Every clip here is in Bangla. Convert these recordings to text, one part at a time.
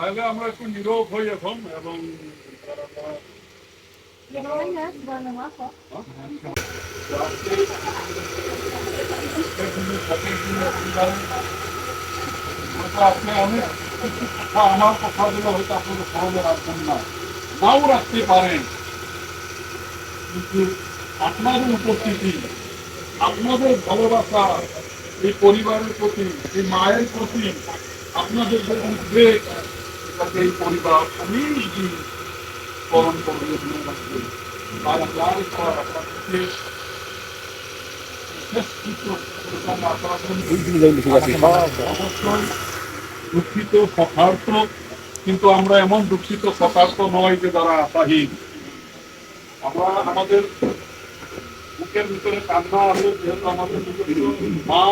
তাহলে আমরা একটু নীরব হই এখন, এবং আপনি কথা আমার হয়তো আপনাদের স্মরণে রাখবেন না। নাও রাখতে পারেন। কিন্তু আপনাদের উপস্থিতি, আপনাদের ভালোবাসা, এই পরিবারের প্রতি, এই মায়ের প্রতি, আপনাদের যে উদ্বেগ এই পরিবার অনেক দিন স্মরণ করবে দুঃখিত সকার্থ কিন্তু আমরা এমন দুঃখিত সকার্থ নয় যে তারা আশাহীন আমরা আমাদের বুকের ভিতরে কান্না আসে যেহেতু আমাদের মা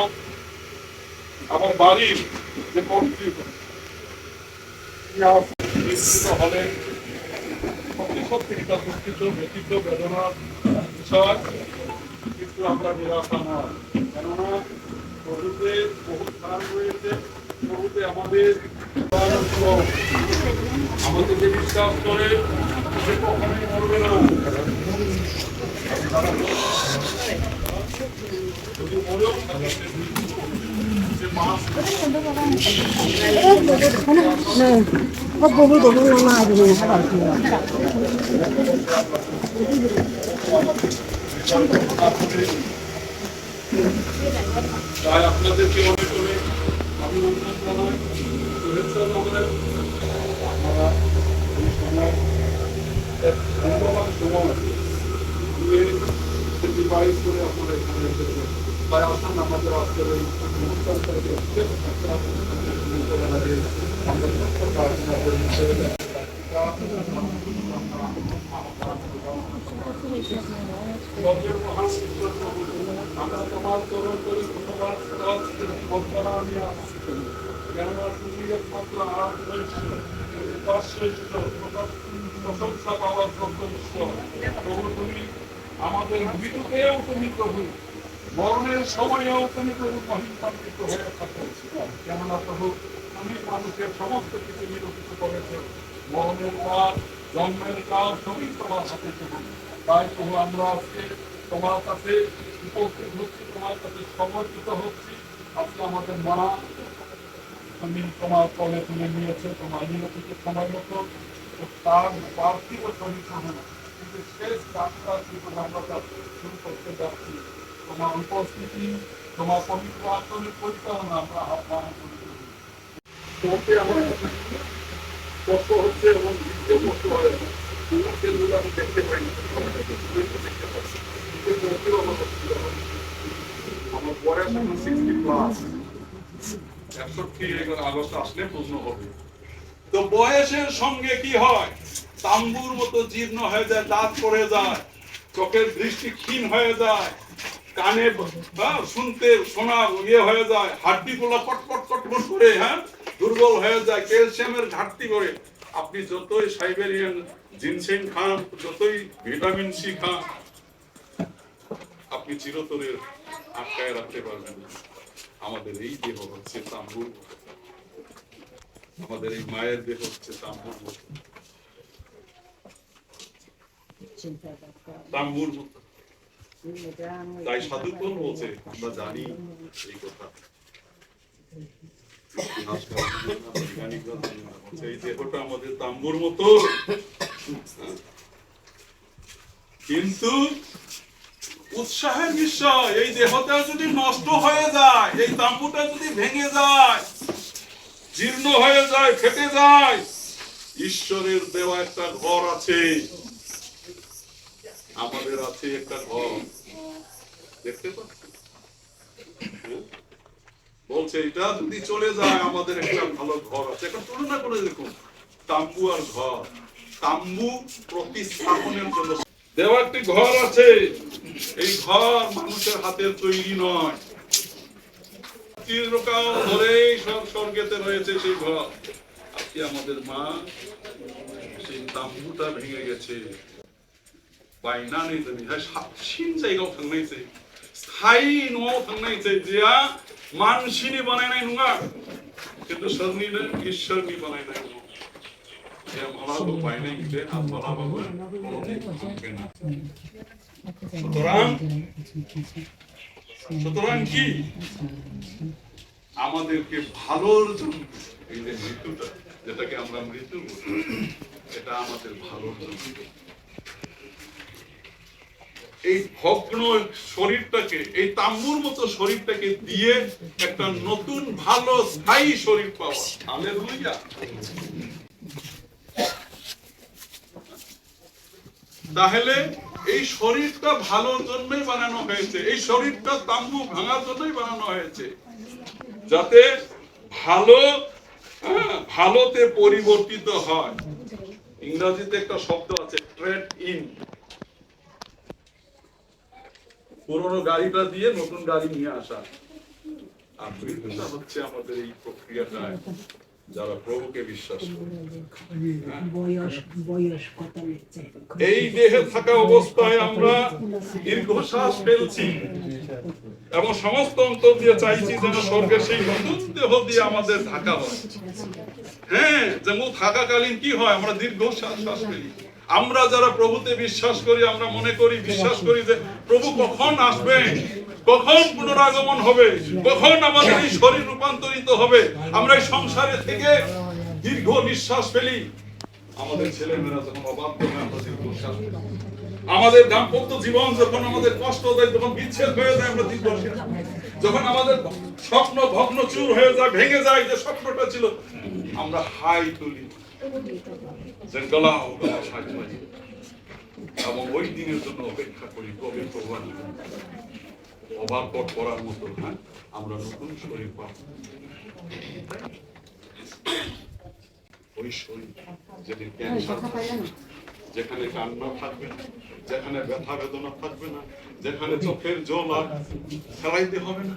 আমার বাড়ির যে মন্ত্রী নিশ্চিত হলে সত্যি সত্যি এটা দুঃখিত ব্যতীত বেদনার বিষয়। কিন্তু আমরা নিরাশা নয় কেননা প্রভুতে বহু স্থান রয়েছে, প্রভুতে আমাদের আমাদেরকে বিশ্বাস করে সে কখনোই মরবে না। যদি মরেও তাই আপনাদেরকে অনেক অনেক অভিনন্দন জানাই শুভেচ্ছা জানাই আপনারা এই সময় এক মূল্যবান সময় দিয়ে অতিবাহিত করে আপনারা এখানে এসেছেন আমরা তোমার তরুণ করি ধন্যবাদ বন্দনা আমি আসছি। কেননা তুমি একমাত্র আরাধ্য শ্রেষ্ঠ, প্রশংসা পাওয়ার যোগ্য প্রভু তুমি আমাদের মৃত্যুতেও তুমি প্রভু মরণের সময়েও তুমি প্রভু মহিমান্বিত হয়ে থাকো। কেননা প্রভু, তুমি মানুষের সমস্ত কিছু নিরূপিত করেছে। মরণের কাজ জন্মের কাজ সবই তোমার হাতে প্রভু তাই প্রভু, আমরা আজকে তোমার কাছে উপস্থিত হচ্ছি, তোমার কাছে সমর্পিত হচ্ছি। আজকে আমাদের মা, তুমি তোমার তলে তুলে নিয়েছে, তোমার নিরপিত সময় মতো। তার পার্থিব শরীর কিন্তু শেষ যাত্রা কিন্তু আমরা শুরু করতে যাচ্ছি তোমার উপস্থিতি, তোমার পবিত্র আত্মনিক পরিচালনা আমরা আহ্বান করি। একষট্টি আসলে তো বয়সের সঙ্গে কি হয়? তাম্বুর মতো জীর্ণ হয়ে যায়, দাঁত পড়ে যায়, চোখের দৃষ্টি ক্ষীণ হয়ে যায় কানে হ্যাঁ, শুনতে শোনা ইয়ে হয়ে যায় হাড্ডি গুলা কটকট কটকট করে হ্যাঁ দুর্বল হয়ে যায় ক্যালসিয়ামের ঘাটতি করে আপনি যতই সাইবেরিয়ান জিনসেন খান যতই ভিটামিন সি খান আপনি চিরতরে আটকায় রাখতে পারবেন। আমাদের এই দেহ হচ্ছে তাম্বুর আমাদের এই মায়ের দেহ হচ্ছে তাম্বুর মতো তাম্বুর মতো। তাই সাধুকন বলছে, আমরা জানি এই কথা। এই দেহটা আমাদের তাম্বুর মতো। কিন্তু উৎসাহের বিষয় এই দেহটা যদি নষ্ট হয়ে যায়, এই তাম্বুটা যদি ভেঙে যায়, জীর্ণ হয়ে যায়, ফেটে যায়, ঈশ্বরের দেওয়া একটা ঘর আছে। আমাদের আছে একটা ঘর। দেখতে? বলছে, এটা যদি চলে যায়, আমাদের একটা ভালো ঘর আছে। এখন তুলনা করে দেখুন, তাম্বু আর ঘর। তাম্বু প্রতিস্থাপনের জন্য। দেওয়া একটি ঘর আছে। এই ঘর মানুষের হাতের তৈরি নয়। চিরকাল ধরেই সব স্বর্গেতে রয়েছে সেই ঘর। আজকে আমাদের মা, সেই তাম্বুটা ভেঙে গেছে। बायनानै दिनैहाय साबसिन जायगायाव थांनायसै स्थायि न'आव थांनायसै जेया मानसिनि बानायनाय नङा खिन्थु सोरनिनो इसोरनि बानायनाय न' সে বলার উপায় নেই যে হাত বলা বাবু কোনোদিন থাকবে না সুতরাং সুতরাং কি আমাদেরকে ভালোর জন্য এই যে মৃত্যুটা যেটাকে আমরা মৃত্যু বলি এটা আমাদের ভালোর জন্য এই ভগ্ন শরীরটাকে এই তাম্বুর মতো শরীরটাকে দিয়ে একটা নতুন ভালো স্থায়ী শরীর পাওয়া। তাহলে এই শরীরটা ভালোর জন্যই বানানো হয়েছে এই শরীরটা তাম্বু ভাঙার জন্যই বানানো হয়েছে। যাতে ভালো হ্যাঁ, ভালোতে পরিবর্তিত হয়। ইংরেজিতে একটা শব্দ আছে ট্রেড ইন পুরোনো গাড়িটা দিয়ে নতুন গাড়ি নিয়ে আসা। হচ্ছে আমাদের এই প্রক্রিয়াটা যারা প্রভুকে বিশ্বাস এই দেহে থাকা অবস্থায় আমরা দীর্ঘশ্বাস ফেলছি এবং সমস্ত অন্তর দিয়ে চাইছি যেন স্বর্গের সেই নতুন দেহ দিয়ে আমাদের ঢাকা হয়। হ্যাঁ যেমন থাকাকালীন কি হয়? আমরা দীর্ঘশ্বাস শ্বাস ফেলি। আমরা যারা প্রভুতে বিশ্বাস করি, আমরা মনে করি, বিশ্বাস করি যে প্রভু কখন আসবেন কখন পুনরাগমন হবে, কখন আমাদের এই শরীর রূপান্তরিত হবে, আমরা এই সংসারে থেকে দীর্ঘ নিঃশ্বাস ফেলি আমাদের ছেলেমেয়েরা যখন অবাধ্য হয় আমরা দীর্ঘশ্বাস ফেলি। আমাদের দাম্পত্য জীবন যখন আমাদের কষ্ট দেয় তখন বিচ্ছেদ হয়ে যায়, আমরা ফেলি। যখন আমাদের স্বপ্ন ভগ্ন চুর হয়ে যায়, ভেঙে যায়, যে স্বপ্নটা ছিল, আমরা হাই তুলি যে গলাও গলা সাহায্য এবং ওই দিনের জন্য অপেক্ষা করি কবে করার মতো হ্যাঁ? আমরা নতুন শরীর পাবো। ওই শরীর ক্যান্সার যেখানে কান্না থাকবে না যেখানে ব্যথা বেদনা থাকবে না যেখানে চোখের জল আর ফেলাইতে হবে না।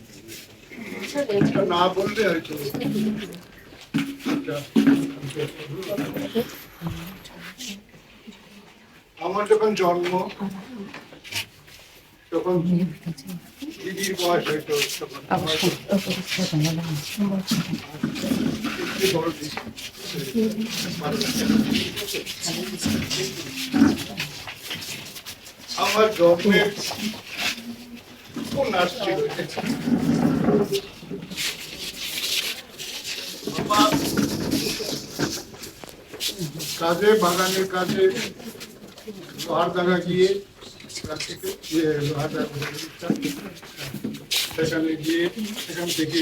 না বললে আচ্ছা। আমার যখন জন্ম তখন দিদির বয়স হয়তো তখন আমার জন্মের কোন নাচ ছিল কাজে বাগানের কাজে লোহারডাঙ্গা গিয়ে রাত্রিতে ইয়ে, সেখানে গিয়ে সেখান থেকে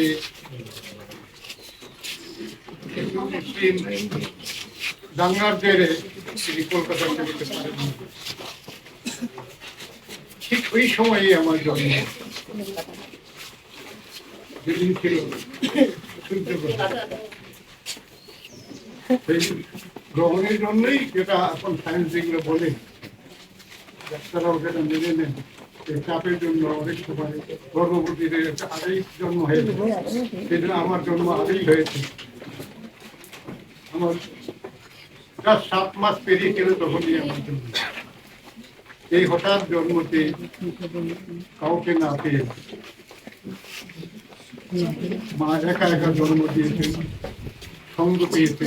দাঙ্গার জেরে তিনি কলকাতা যেতে পারেন ঠিক ওই সময়ে আমার জন্ম। যেদিন ছিল। গ্রহণের জন্যই যেটা এখন সায়েন্স বলে, ডাক্তাররাও যেটা মেনে নেন। চাপের জন্য অনেক সময় আগেই জন্ম হয়েছে। সেজন্য আমার জন্ম আগেই হয়েছে। আমার প্রায় সাত মাস পেরিয়ে গেলে তখনই আমার জন্ম। এই হঠাৎ জন্মতে কাউকে না পেয়ে মা একা একা জন্ম দিয়েছে, সঙ্গ পেয়েছে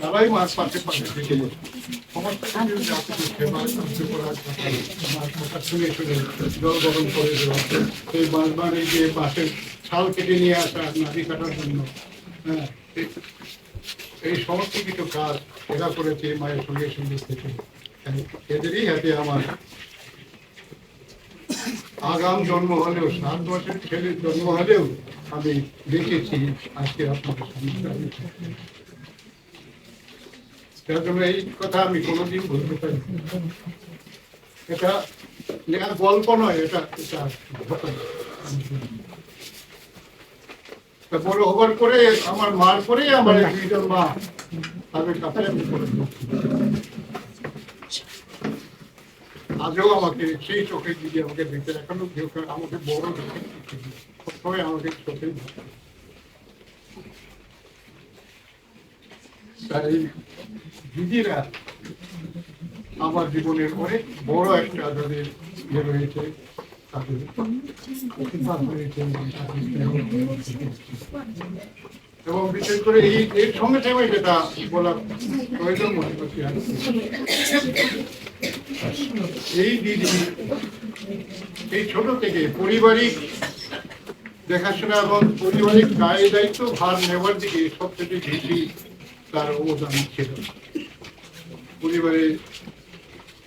তারাই মার পাশে থেকে শুনে শুনে জল গরম করে দেওয়া সেই বারবার এই যে বাসের ছাল কেটে নিয়ে আসা নাদি কাটার জন্য হ্যাঁ এই সমস্ত কিছু কাজ এরা করেছে মায়ের সঙ্গে সঙ্গে থেকে আমার। আগাম জন্ম হলেও, সাত বছর ছেলের জন্ম হলেও আমি দেখেছি আজকে এই কথা আমি কোনোদিন বলতে পারি এটা গল্প নয়, এটা এটা বড় হবার পরে, আমার মার পরে আমার দুইজন মা তাদের কাছে আমি। আজও আমাকে, সেই চোখে দিদি আমাকে দিতে এখনও কেউ আমাকে বড় দেখে সবসময় আমাকে চোখে তাই দিদিরা আমার জীবনের অনেক বড় একটা তাদের ইয়ে রয়েছে, তাদের এবং বিশেষ করে এই, এর সঙ্গে সঙ্গে যেটা বলা প্রয়োজন মনে করছি আমি। এই দিদি, এই ছোট থেকে পারিবারিক দেখাশোনা এবং পারিবারিক দায় দায়িত্ব ভার নেওয়ার দিকে সব থেকে বেশি তার অবদান ছিল। পরিবারে,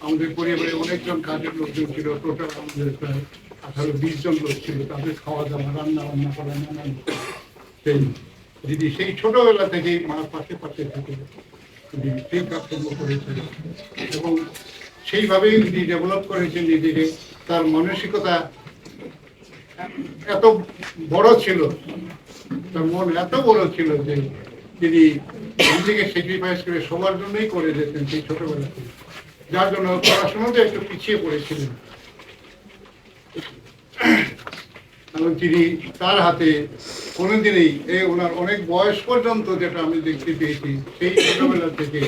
আমাদের পরিবারে অনেকজন কাজের লোকজন ছিল, টোটাল আমাদের প্রায় আঠারো, বিশ জন লোক ছিল, তাদের খাওয়া দাওয়া রান্না বান্না করা, নানান সেই দিদি, সেই ছোটবেলা থেকেই মার পাশে পাশে থেকে দিদি, সেই কাজকর্ম করেছে এবং সেইভাবেই উনি ডেভেলপ করেছেন নিজেকে। তার মানসিকতা এত বড় ছিল, তার মন এত বড় ছিল যে তিনি নিজেকে স্যাক্রিফাইস করে সবার জন্যই করে যেতেন সেই ছোটবেলা থেকে। যার জন্য পড়াশোনাতে একটু পিছিয়ে পড়েছিলেন। এবং তিনি তার হাতে কোনোদিনই এই ওনার অনেক বয়স পর্যন্ত যেটা আমি দেখতে পেয়েছি, সেই ছোটবেলা থেকে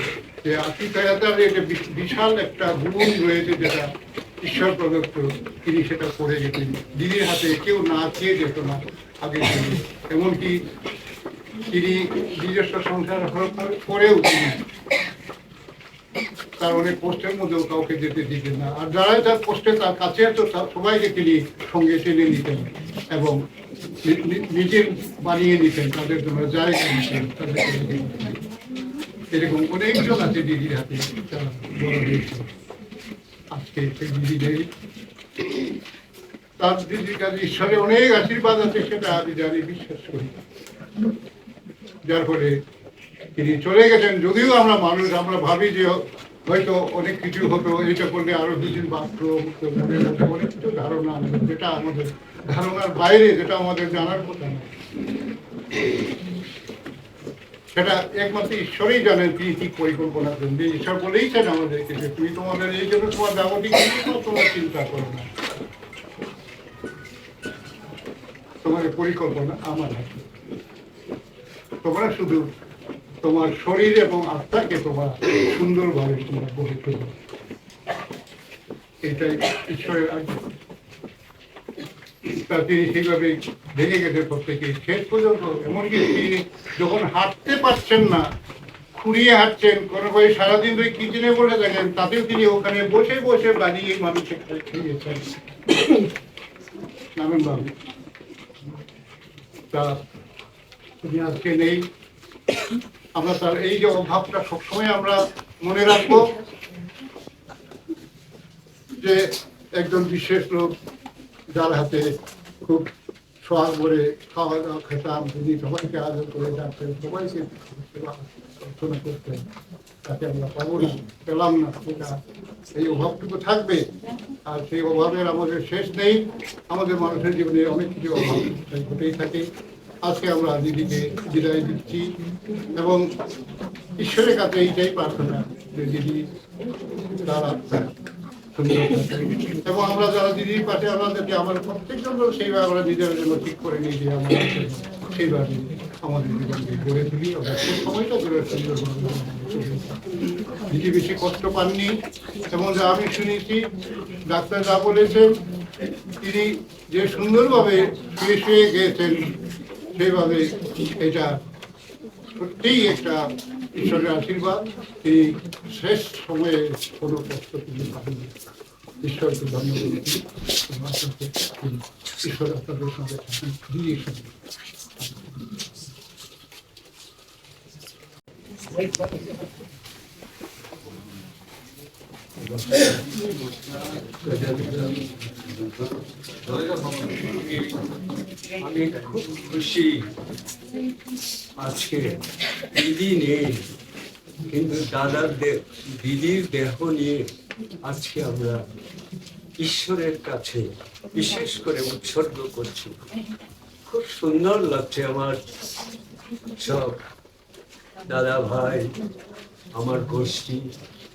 যে যে বি- বিশাল একটা গুণ রয়েছে যেটা ঈশ্বর প্রদত্ত, তিনি সেটা করে যেতেন দিদির হাতে কেউ না খেয়ে যেত না আগে। এমনকি তিনি নিজস্ব সংসার পরেও তিনি তার অনেক পোস্টের মধ্যেও কাউকে যেতে দিতেন না। আর যারা তার পোস্টে তার কাছে সবাইকে তিনি সঙ্গে টেনে নিতেন এবং বানিয়ে নিতেন, তাদের জন্য জায়গা নিতেন দিতেন। এরকম অনেকজন আছে দিদির হাতে আজকে তার দিদির কাছে ঈশ্বরের অনেক আশীর্বাদ আছে, সেটা আমি জানি, বিশ্বাস করি। যার ফলে তিনি চলে গেছেন, যদিও আমরা মানুষ, আমরা ভাবি যে হয়তো অনেক কিছু হতো, এটা করলে আরও দুদিন মধ্যে অনেক কিছু ধারণা যেটা আমাদের ধারণার বাইরে, যেটা আমাদের জানার কথা না সেটা একমাত্র ঈশ্বরই জানেন তিনি কি পরিকল্পনা করেন যে ঈশ্বর বলেইছেন আমাদেরকে যে তুমি তোমাদের এই জন্য তোমার কিছু তোমার চিন্তা করো না। তোমার পরিকল্পনা আমার হাতে। তোমরা শুধু তোমার শরীর এবং আত্মাকে তোমার সুন্দরভাবে তোমরা গড়ে তোলো এটাই ঈশ্বরের তিনি সেইভাবে ভেঙে গেছে প্রত্যেকে। শেষ পর্যন্ত এমনকি তিনি যখন হাঁটতে পারছেন না, খুঁড়িয়ে হাঁটছেন, কোনো ভাই সারাদিন ধরে কিচেনে বসে থাকেন, তাতেও তিনি ওখানে বসে বসে বানিয়ে মানুষের খেয়েছেন। নামেন বাবু, তা তিনি আজকে নেই। আমরা তার এই যে অভাবটা সবসময় আমরা মনে রাখব যে একজন বিশেষ লোক যার হাতে খুব সোহাগ ভরে খাওয়া দাওয়া খেতাম তিনি সবাইকে আদর করে ডাকতেন সবাইকে সেবা প্রার্থনা করতেন তাকে আমরা পাবো না, পেলাম না, সেটা এই অভাবটুকু থাকবে। আর সেই অভাবের আমাদের শেষ নেই, আমাদের মানুষের জীবনে অনেক কিছু অভাব ঘটেই থাকে। আজকে আমরা দিদিকে বিদায় দিচ্ছি এবং ঈশ্বরের কাছে এইটাই প্রার্থনা যে দিদি তার সুন্দর এবং আমরা যারা দিদির পাশে আমাদেরকে আমার প্রত্যেকজন সেইভাবে আমরা নিজের জন্য ঠিক করে নিয়ে যে আমরা সেইভাবে আমাদের জীবনকে গড়ে তুলি সময়টা গড়ে সুন্দর দিদি বেশি কষ্ট পাননি। এবং যা আমি শুনেছি, ডাক্তার যা বলেছেন, তিনি যে সুন্দরভাবে শুয়ে শুয়ে গিয়েছেন সেইভাবে এটা সত্যিই একটা ঈশ্বরের আশীর্বাদ। এই শেষ সময়ে কোনো কষ্ট তিনি পাননি ঈশ্বরকে ধন্যবাদ ঈশ্বর আপনাদের সঙ্গে থাকেন আমি খুব খুশি আজকে দিদি নেই কিন্তু দাদার দিদির দেহ নিয়ে আজকে আমরা ঈশ্বরের কাছে বিশেষ করে উৎসর্গ করছি। খুব সুন্দর লাগছে আমার সব দাদা ভাই, আমার গোষ্ঠী।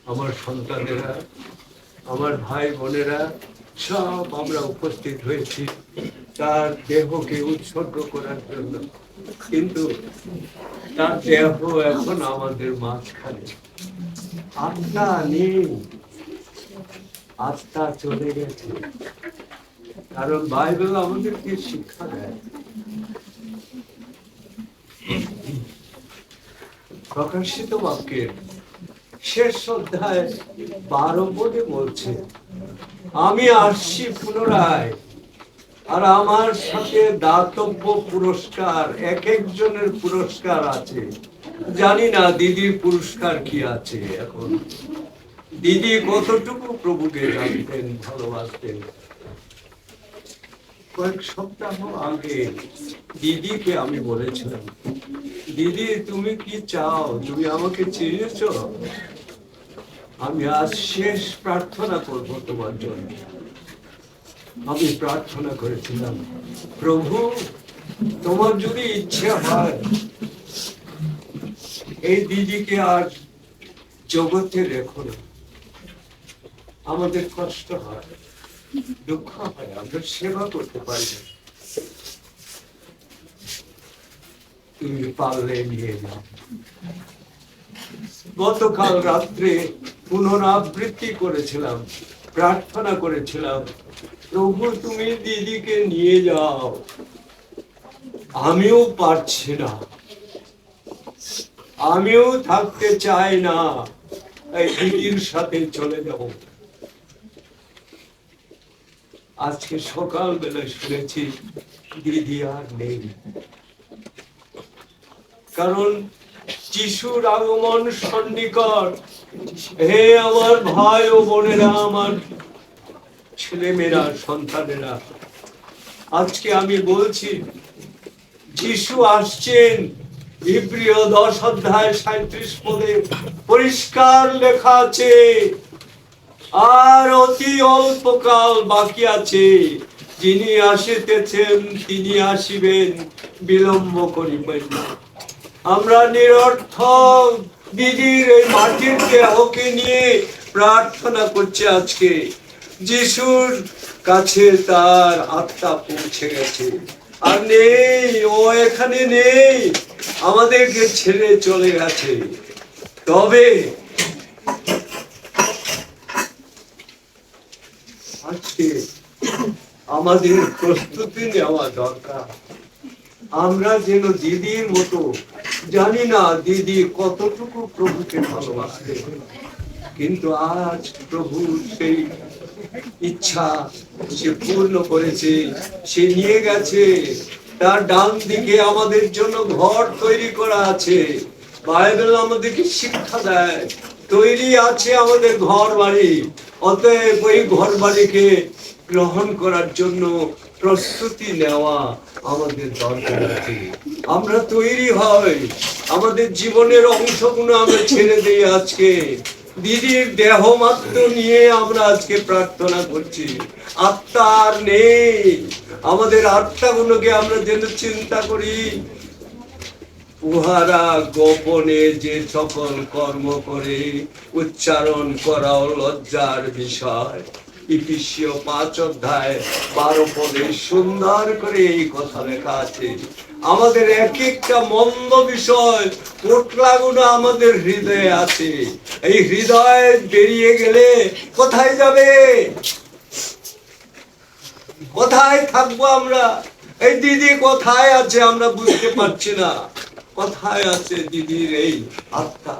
আমার সন্তানেরা, আমার ভাই বোনেরা, সব আমরা উপস্থিত হয়েছি তার দেহকে উৎসর্গ করার জন্য। কিন্তু তার দেহ এখন আমাদের মাঝখানে। আত্মা নেই। আত্মা চলে গেছে। কারণ বাইবেল আমাদেরকে শিক্ষা দেয়। প্রকাশিত বাক্যের শেষ অধ্যায় বারো পদে বলছে, আমি আসছি পুনরায়, আর আমার সাথে দাতব্য পুরস্কার, এক একজনের পুরস্কার আছে। জানি না দিদির পুরস্কার কি আছে এখন। দিদি কতটুকু প্রভুকে জানতেন, ভালোবাসতেন কয়েক সপ্তাহ আগে দিদিকে আমি বলেছিলাম, দিদি, তুমি কি চাও? তুমি আমাকে চিনেছ আমি আজ শেষ প্রার্থনা করব তোমার জন্য। আমি প্রার্থনা করেছিলাম, প্রভু, তোমার যদি ইচ্ছা হয়, এই দিদিকে আর জগতে রেখো না। আমাদের কষ্ট হয়। দুঃখ হয় আমরা সেবা করতে পারি না তুমি পারলে নিয়ে যাও গতকাল রাত্রে পুনরাবৃত্তি করেছিলাম, প্রার্থনা করেছিলাম, প্রভু তুমি দিদিকে নিয়ে যাও। আমিও পারছি না। আমিও থাকতে চাই না। এই দিদির সাথে চলে যাব। আজকে সকাল বেলায় শুনেছি, দিদি আর নেই। কারণ যিশুর আগমন সন্নিকট। হে আমার ভাই ও বোনেরা, আমার ছেলেমেয়েরা, সন্তানেরা, আজকে আমি বলছি, যিশু আসছেন, ইব্রিয় দশ অধ্যায় সাঁত্রিশ পদে, পরিষ্কার লেখা আছে। আর অতি অল্পকাল বাকি আছে। যিনি আসিতেছেন, তিনি আসিবেন, বিলম্ব করিবেন না। আমরা নিরর্থক দিদির এই মাটির দেহকে নিয়ে প্রার্থনা করছি আজকে। যিশুর কাছে তার আত্মা পৌঁছে গেছে। আর নেই, ও এখানে নেই, আমাদেরকে ছেড়ে চলে গেছে। তবে আজকে আমাদের প্রস্তুতি নেওয়া দরকার। আমরা যেন দিদির মতো জানি না দিদি কতটুকু প্রভুকে ভালোবাসতে কিন্তু আজ প্রভু সেই ইচ্ছা সে পূর্ণ করেছে, সে নিয়ে গেছে। তার ডান দিকে আমাদের জন্য ঘর তৈরি করা আছে। বাইবেল আমাদেরকে শিক্ষা দেয়। তৈরি আছে আমাদের ঘর বাড়ি অতএব ওই ঘর বাড়িকে গ্রহণ করার জন্য প্রস্তুতি নেওয়া আমাদের দরকার আছে। আমরা তৈরি হই আমাদের জীবনের অংশগুলো আমরা ছেড়ে দিই আজকে। দিদির দেহ মাত্র নিয়ে আমরা আজকে প্রার্থনা করছি। আত্মা আর নেই। আমাদের আত্মাগুলোকে আমরা যেন চিন্তা করি উহারা গোপনে যে সকল কর্ম করে, উচ্চারণ করাও লজ্জার বিষয়। ইপিসীয় পাঁচ অধ্যায়, বারো পদে সুন্দর করে এই কথা লেখা আছে। আমাদের এক একটা মন্দ বিষয় আমাদের হৃদয়ে আছে। এই হৃদয় বেরিয়ে গেলে কোথায় যাবে? কোথায় থাকব আমরা? এই দিদি কোথায় আছে আমরা বুঝতে পারছি না। কোথায় আছে দিদির এই আত্মা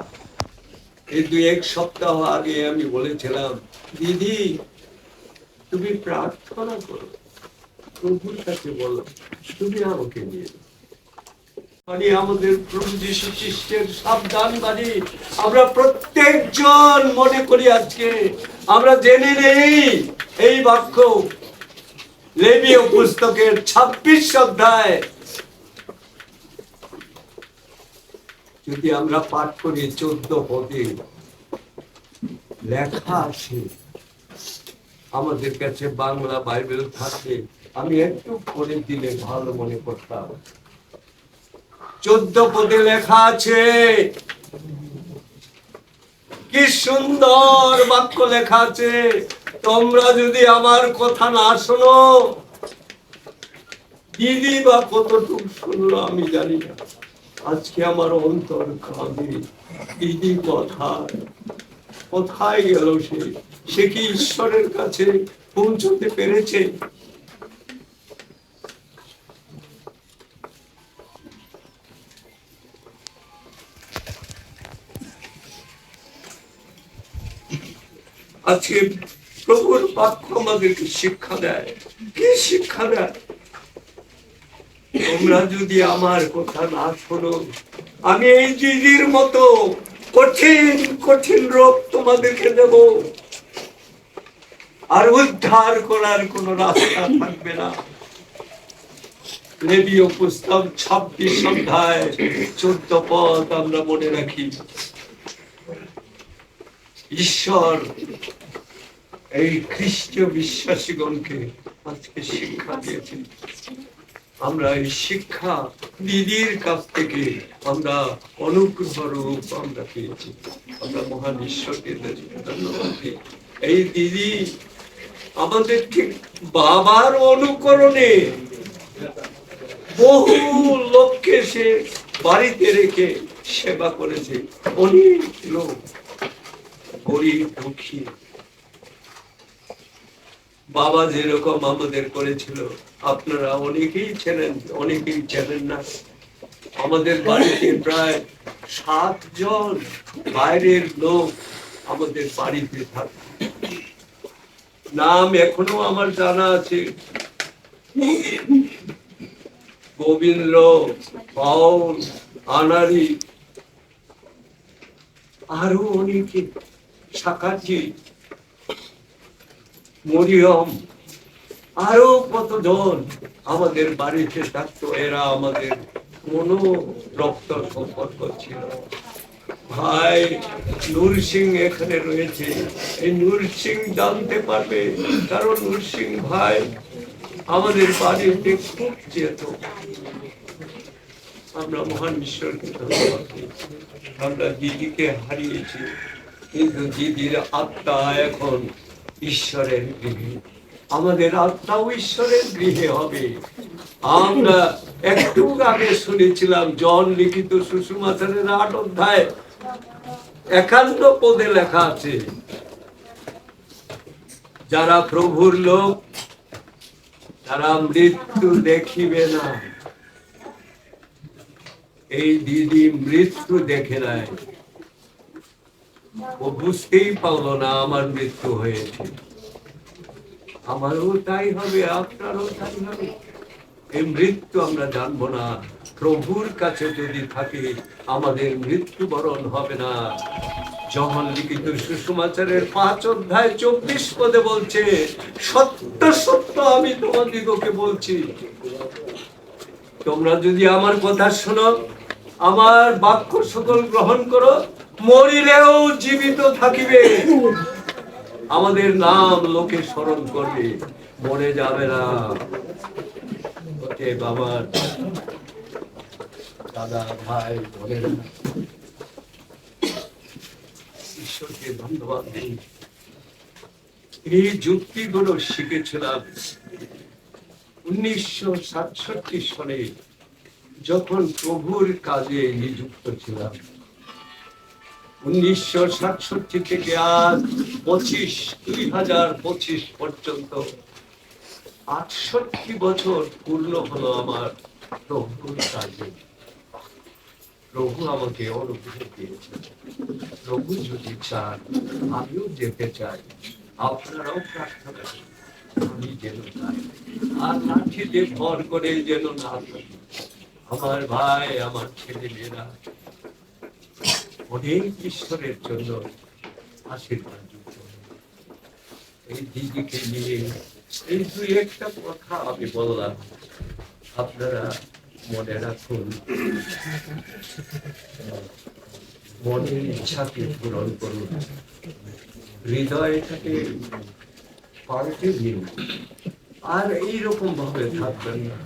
এই দুই এক সপ্তাহ আগে আমি বলেছিলাম, দিদি, তুমি প্রার্থনা করো। প্রভুর কাছে বলো, তুমি আমাকে নিয়ে যাও। আমাদের প্রভু যীশু খ্রিস্টের সাবধান বাণী। আমরা প্রত্যেকজন মনে করি আজকে, আমরা জেনে নেই এই বাক্য। লেবীয় পুস্তকের ছাব্বিশ অধ্যায় যদি আমরা পাঠ করি, চোদ্দ পদে লেখা আছে, আমাদের কাছে বাংলা বাইবেল থাকলে আমি একটু করে দিলে ভালো মনে করতাম। চোদ্দ পদে লেখা আছে, কি সুন্দর বাক্য লেখা আছে, তোমরা যদি আমার কথা না শোনো, দিদি বা কতটুকু শুনলো আমি জানি না। আজকে আমার অন্তর কাঁদে দিদি কোথায়? কোথায় গেল সে? সে কি ঈশ্বরের কাছে পৌঁছতে পেরেছে? আজকে প্রভুর বাক্য আমাদেরকে শিক্ষা দেয়। কি শিক্ষা দেয়? তোমরা যদি আমার কথা না শোনো, আমি এই দিদির মতো কঠিন কঠিন রোগ তোমাদেরকে দেব। আর উদ্ধার করার কোন রাস্তা থাকবে না। লেবীয় পুস্তক ছাব্বিশ অধ্যায় চোদ্দ পদ আমরা মনে রাখি। ঈশ্বর, এই খ্রিস্টীয় বিশ্বাসীগণকে আজকে শিক্ষা দিয়েছেন। আমরা এই শিক্ষা দিদির কাছ থেকে আমরা অনুগ্রহ রূপ আমরা পেয়েছি আমরা মহান ঈশ্বরকে ধন্যবাদ। এই দিদি আমাদের ঠিক বাবার অনুকরণে বহু লোককে সে বাড়িতে রেখে সেবা করেছে অনেক লোক গরিব দুঃখী বাবা যেরকম আমাদের করেছিল, আপনারা অনেকেই ছিলেন, অনেকেই চেনেন না। আমাদের বাড়িতে প্রায় সাতজন বাইরের লোক আমাদের বাড়িতে থাকে। নাম এখনও আমার জানা আছে। গোবিন্দ পাউল আনারি আরও অনেকে, শাখাজি। মরিয়ম, আরও কতজন আমাদের বাড়িতে থাকতো? এরা আমাদের কোনো রক্ত সম্পর্ক ছিল। ভাই, নূর সিং এখানে রয়েছে। এই নূর সিং জানতে পারবে, কারণ নূর সিং ভাই আমাদের বাড়িতে খুব যেত। আমরা মহান ঈশ্বরকে ধন্যবাদ আমরা দিদিকে হারিয়েছি, কিন্তু দিদির আত্মা এখন ঈশ্বরের গৃহে। আমাদের আত্মাও ঈশ্বরের গৃহে হবে। আমরা একটু আগে শুনেছিলাম, জন লিখিত সুষমাচারের আট অধ্যায়, একান্ন পদে লেখা আছে, যারা প্রভুর লোক, তারা মৃত্যু দেখিবে না। এই দিদি মৃত্যু দেখে নাই। ও বুঝতেই পারল না আমার মৃত্যু হয়েছে। আমারও তাই হবে, আপনারও তাই হবে। এই মৃত্যু আমরা জানব না। প্রভুর কাছে যদি থাকি, আমাদের মৃত্যুবরণ হবে না। যখন লিখিত সুষমাচারের পাঁচ অধ্যায় চব্বিশ পদে বলছে, সত্য সত্য আমি তোমাদিগকে বলছি। তোমরা যদি আমার কথা শোনো, আমার বাক্য সকল গ্রহণ করো মরিলেও জীবিত থাকিবে। আমাদের নাম লোকে স্মরণ করবে। মরে যাবে না। ওকে বাবার দাদা, ভাই ঈশ্বরকে ধন্যবাদ দিই। এই যুক্তিগুলো শিখেছিলাম উনিশশো সাতষট্টি সালে যখন প্রভুর কাজে নিযুক্ত ছিলাম। উনিশশো সাতষট্টি থেকে আজ পঁচিশ, দুই হাজার পঁচিশ পর্যন্ত আটষট্টি বছর পূর্ণ হলো আমার প্রভুর কাজে। প্রভু আমাকে অনুগ্রহ দিয়েছে প্রভু যদি চান, আমিও যেতে চাই। আপনারাও প্রার্থনা। আমি যেন আর লাঠিতে ভর করে যেন না আমার ভাই, আমার ছেলে মেয়েরা অনেক ঈশ্বরের জন্য আশীর্বাদ এই দিদিকে নিয়ে এই একটা কথা আমি বললাম, আপনারা মনে রাখুন, মনের ইচ্ছাকে পূরণ করুন, হৃদয়টাকে পাল্টে দিন, আর এইরকম ভাবে থাকবেন না।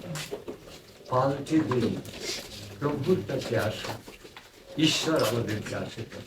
পাল্টে দিন, প্রভুর কাছে আসা İşler alabilir gerçekten.